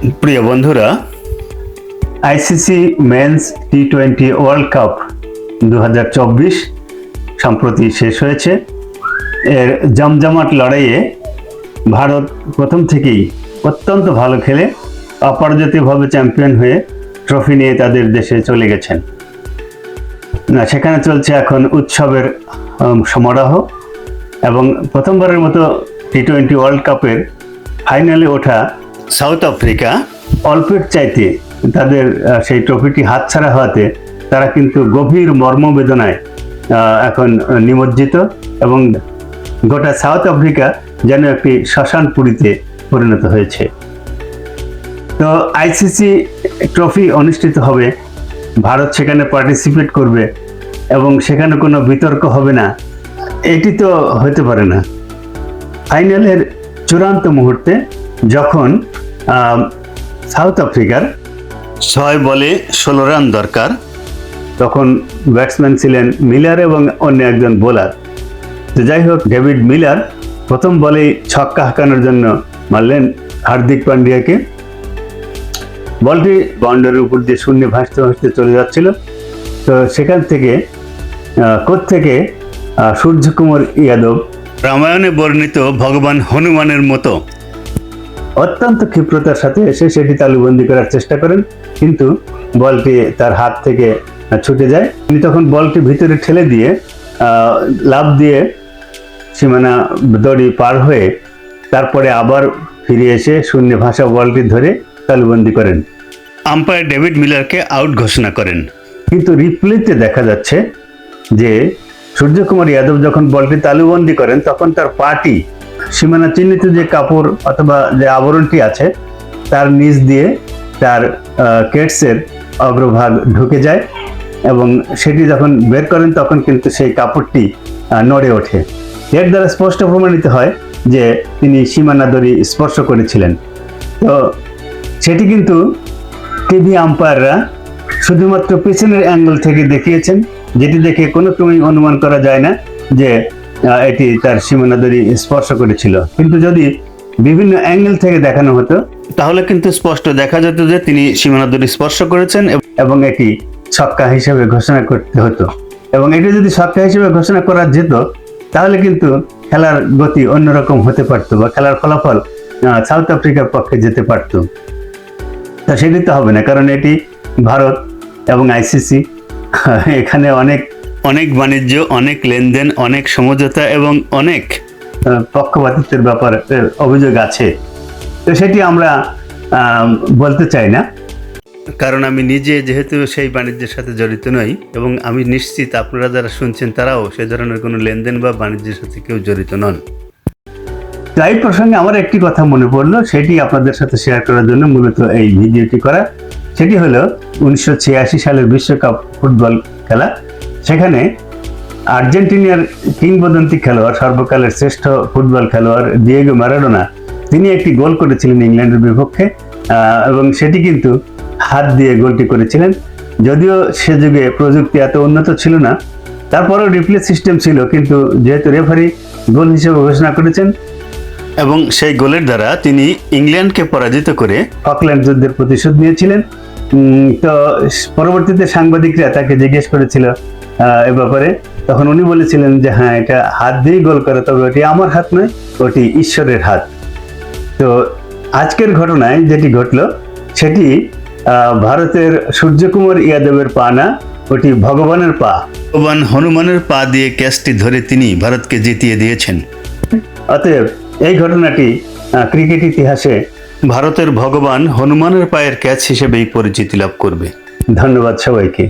প্রিয় বন্ধুরা ICC men's T twenty World Cup দু হাজার চব্বিশ সম্প্রতি শেষ হয়েছে। এর জমজমাট লড়াইয়ে ভারত প্রথম থেকেই অত্যন্ত ভালো খেলে অপরাজিতভাবে চ্যাম্পিয়ন হয়ে ট্রফি নিয়ে তাদের দেশে চলে গেছেন। না, সেখানে চলছে এখন উৎসবের সমারোহ এবং প্রথমবারের মতো টি টোয়েন্টি ওয়ার্ল্ড কাপের ফাইনালে ওঠা সাউথ আফ্রিকা অল্পের চাইতে তাদের সেই ট্রফিটি হাতছাড়া হওয়াতে তারা কিন্তু গভীর মর্মবেদনায় এখন নিমজ্জিত এবং গোটা সাউথ আফ্রিকা যেন একটি শ্মশানপুরীতে পরিণত হয়েছে। তো আইসিসি ট্রফি অনুষ্ঠিত হবে, ভারত সেখানে পার্টিসিপেট করবে এবং সেখানে কোনো বিতর্ক হবে না। এটি তো হতে পারে না। ফাইনালের চূড়ান্ত মুহূর্তে যখন সাউথ আফ্রিকার ছয় বলে ষোলো রান দরকার। তখন ব্যাটসম্যান ছিলেন মিলার এবং অন্য একজন বোলার তো যাই হোক, ডেভিড মিলার প্রথম বলেই ছক্কা হাঁকানোর জন্য মারলেন হার্দিক পান্ডিয়াকে। বলটি বাউন্ডারির উপর দিয়ে শূন্যে ভাসতে ভাসতে চলে যাচ্ছিল। তো সেখান থেকে থেকে সূর্যকুমার ইয়াদব রামায়ণে বর্ণিত ভগবান হনুমানের মতো অত্যন্ত ক্ষিপ্রতার সাথে এসে সেটি তালুবন্দি করার চেষ্টা করেন। কিন্তু বলটি তার হাত থেকে ছুটে যায়। তিনি তখন বলটি ভিতরে ঠেলে দিয়ে লাফ দিয়ে সীমানা দড়ি পার হয়ে তারপরে আবার ফিরে এসে শূন্য ভাষা বলটি ধরে তালুবন্দি করেন। আম্পায়ার ডেভিড মিলারকে আউট ঘোষণা করেন। কিন্তু রিপ্লেতে দেখা যাচ্ছে যে সূর্যকুমার যাদব যখন বলটি তালুবন্দি করেন তখন তার পাটি সীমানা চিহ্নিত যে কাপড় অথবা যে আবরণটি আছে, তার নিচ দিয়ে তার কেটসের অগ্রভাগ ঢুকে যায় এবং সেটি যখন বের করেন, তখন কিন্তু সেই কাপড়টি নড়ে ওঠে। এর দ্বারা স্পষ্ট প্রমাণিত হয় যে তিনি সীমানা দড়ি স্পর্শ করেছিলেন। তো সেটি কিন্তু টিভি আম্পায়াররা শুধুমাত্র পেছনের অ্যাঙ্গেল থেকে দেখিয়েছেন, যেটি দেখে কোনো ক্রমেই অনুমান করা যায় না যে এটি তার সীমানা দড়ি স্পর্শ করেছিল। কিন্তু যদি বিভিন্ন অ্যাঙ্গেল থেকে দেখানো হতো, তাহলে কিন্তু স্পষ্ট দেখা যেত যে তিনি সীমানা দড়ি স্পর্শ করেছেন এবং এটি ছক্কা হিসেবে ঘোষণা করতে হতো। এবং এটি যদি ছক্কা হিসেবে ঘোষণা করা যেত, তাহলে কিন্তু খেলার গতি অন্যরকম হতে পারতো বা খেলার ফলাফল সাউথ আফ্রিকার পক্ষে যেতে পারতো। তা সেটি তো হবে না, কারণ এটি ভারত এবং আইসিসি, এখানে অনেক অনেক বাণিজ্য, অনেক লেনদেন, অনেক সমঝোতা এবং অনেক পক্ষপাতিত্বের ব্যাপার অভিযোগ আছে। তো সেটি আমরা বলতে চাই না। কারণ আমি নিজে যেহেতু সেই বাণিজ্যের সাথে জড়িত নই এবং আমি নিশ্চিত আপনারা যারা শুনছেন তারাও সে ধরনের কোনো লেনদেন বা বাণিজ্যের সাথে কেউ জড়িত নন। তো এই প্রসঙ্গে আমার একটি কথা মনে পড়ল, সেটি আপনাদের সাথে শেয়ার করার জন্য মূলত এই ভিডিওটি করা। সেটি হলো উনিশশো ছিয়াশি সালের বিশ্বকাপ ফুটবল খেলা। সেখানে আর্জেন্টিনার কিংবদন্তি খেলোয়াড়, সর্বকালের শ্রেষ্ঠ ফুটবল খেলোয়াড় ডিয়েগো ম্যারাডোনা তিনি একটি গোল করেছিলেন ইংল্যান্ডের বিপক্ষে এবং সেটি কিন্তু হাত দিয়ে গোলটি করেছিলেন। যদিও সে যুগে প্রযুক্তি এত উন্নত ছিল না, তারপরেও রিপ্লে সিস্টেম ছিল, কিন্তু যেহেতু রেফারি গোল হিসেবে ঘোষণা করেছেন, এবং সেই গোলের দ্বারা তিনি ইংল্যান্ডকে পরাজিত করে ফকল্যান্ড যুদ্ধের প্রতিশোধ নিয়েছিলেন। তো পরবর্তীতে সাংবাদিকরা তাকে জিজ্ঞেস করেছিল এ ব্যাপারে। তখন উনি বলেছিলেন যে হ্যাঁ এটা হাত দিয়েই গোল করে তবে ওটি আমার হাত নয় ওটি ঈশ্বরের হাত। তো আজকের ঘটনায় যেটি ঘটলো সেটি ভারতের সূর্যকুমার ইয়াদবের পা না ওটি ভগবানের পা। ভগবান হনুমানের পা দিয়ে ক্যাচটি ধরে তিনি ভারতকে জিতিয়ে দিয়েছেন। অতএব এই ঘটনাটি ক্রিকেট ইতিহাসে ভারতের ভগবান হনুমানের পায়ের ক্যাচ হিসেবেই পরিচিতি লাভ করবে। ধন্যবাদ সবাইকে।